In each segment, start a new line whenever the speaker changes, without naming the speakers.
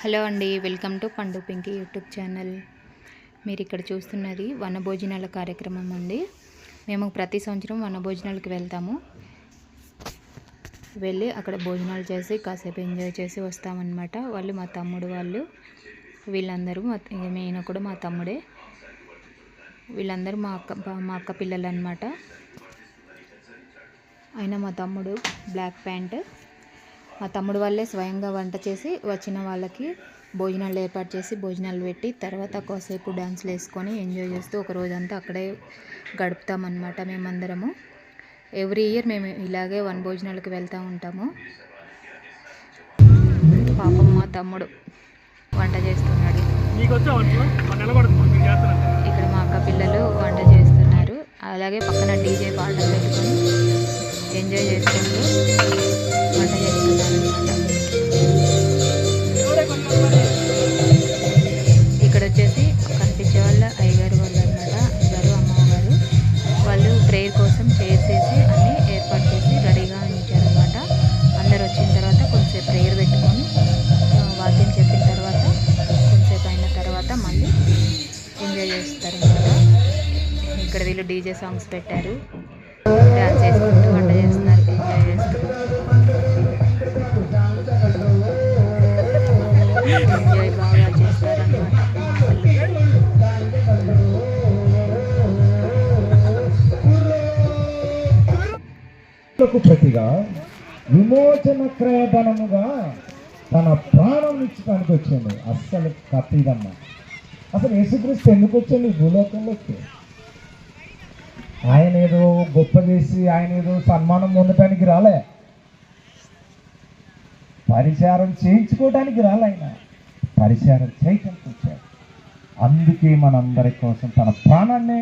Hello అండి welcome to పండు Pinky YouTube channel. మీరు ఇక్కడ చూస్తున్నది వనభోజనాల కార్యక్రమం అండి. మేము ప్రతి సంవత్సరం వనభోజనాలకు వెళ్తాము. వెళ్ళి అక్కడ భోజనాలు చేసి కాసేపు ఎంజాయ్ చేసి వస్తామన్నమాట. వాళ్ళు మా తమ్ముడు వాళ్ళు. వీళ్ళందరూ మా ఈయన కూడా మా తమ్ముడే. వీళ్ళందరూ మా అక్క మా అక్క పిల్లలు అనమాట ఆయన మా తమ్ముడు బ్లాక్ ప్యాంట్. మా తమ్ముడు వాళ్ళే స్వయంగా వంట చేసి వచ్చిన వాళ్ళకి భోజనాలు ఏర్పాటు చేసి భోజనాలు పెట్టి తర్వాత కాసేపు డ్యాన్స్లు వేసుకొని ఎంజాయ్ చేస్తూ ఒక రోజంతా అక్కడే గడుపుతామన్నమాట మేమందరము. ఎవ్రీ ఇయర్ మేము ఇలాగే వన్ భోజనాలకు వెళ్తూ ఉంటాము. పాపం మా తమ్ముడు వంట చేస్తున్నాడు. ఇక్కడ మా అక్క పిల్లలు వంట చేస్తున్నారు. అలాగే పక్కన డీజే పాటలు పెట్టుకొని ఎంజాయ్ చేసుకుంటూ వీళ్ళు డీజే సాంగ్స్ పెట్టారు. డ్యాన్స్ చేసుకుంటూ వంట చేస్తున్నారు. ఎంజాయ్ చేస్తూ ఎంజాయ్ బాగా చేస్తారనమాట వాళ్ళు
ప్రతిగా విమోచన క్రయధనముగా తన ప్రాణం ఇచ్చడానికి వచ్చింది. అస్సలు కత్తిదమ్మ. అసలు యేసుక్రీస్తు ఎందుకు వచ్చాడు భూలోకంలోకి. ఆయన ఏదో గొప్ప చేసి ఆయన ఏదో సన్మానం పొందటానికి రాలే. పరిచారం చేయించుకోవడానికి రాలే ఆయన. పరిచారం చేయటానికి వచ్చాడు అందుకే మనందరి కోసం తన ప్రాణాన్నే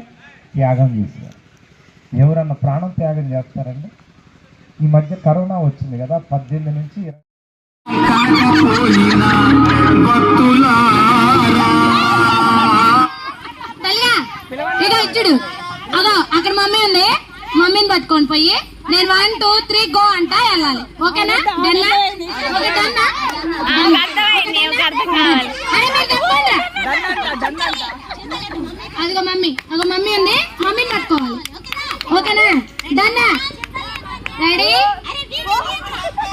త్యాగం చేశారు ఎవరన్నా ప్రాణం త్యాగం చేస్తారండి? ఈ మధ్య కరోనా వచ్చింది కదా పద్దెనిమిది నుంచి ఇరవై
అదో అక్కడ మమ్మీ ఉంది. మమ్మీని పట్టుకొని పోయి నేను వన్ టూ త్రీ గో అంట వెళ్ళాలి. ఓకేనా? డన్నా. అదిగో మమ్మీ. అగో మమ్మీ ఉంది. మమ్మీని పట్టుకోవాలి. ఓకేనా? డన్నా రెడీ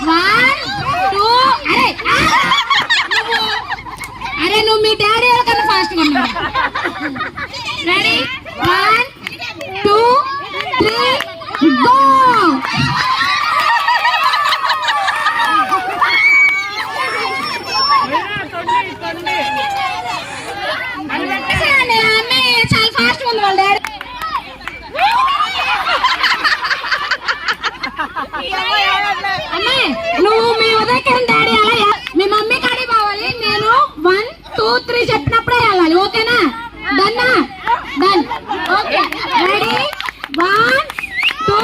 వన్ టూ అరే అరే నువ్వు మీ డాడీ వాళ్ళకన్నా ఫాస్ట్గా ఉన్నావు ready one two three go చాలా ఫాస్ట్ ఉంది వాళ్ళ డాడీ అమ్మాయి నువ్వు మీ ఉదయకిరణ్ డాడీ అలా మీ మమ్మీ కాడి పోవాలి నేను వన్ టూ త్రీ చెప్పినప్పుడే వెళ్ళాలి ఓకేనా డన్నా done okay ready one two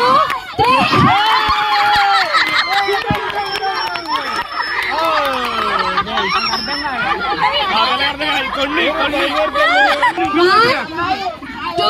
three one two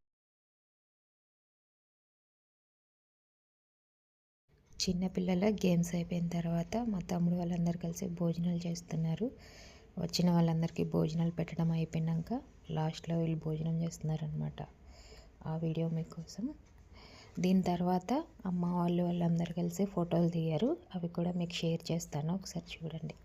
చిన్నపిల్లల గేమ్స్ అయిపోయిన తర్వాత మా తమ్ముడు వాళ్ళందరూ కలిసి భోజనాలు చేస్తున్నారు. వచ్చిన వాళ్ళందరికీ భోజనాలు పెట్టడం అయిపోయినాక లాస్ట్లో వీళ్ళు భోజనం చేస్తున్నారనమాట ఆ వీడియో మీకోసం. దీని తర్వాత అమ్మ వాళ్ళు వాళ్ళందరూ కలిసి ఫోటోలు దిగారు. అవి కూడా మీకు షేర్ చేస్తాను. ఒకసారి చూడండి.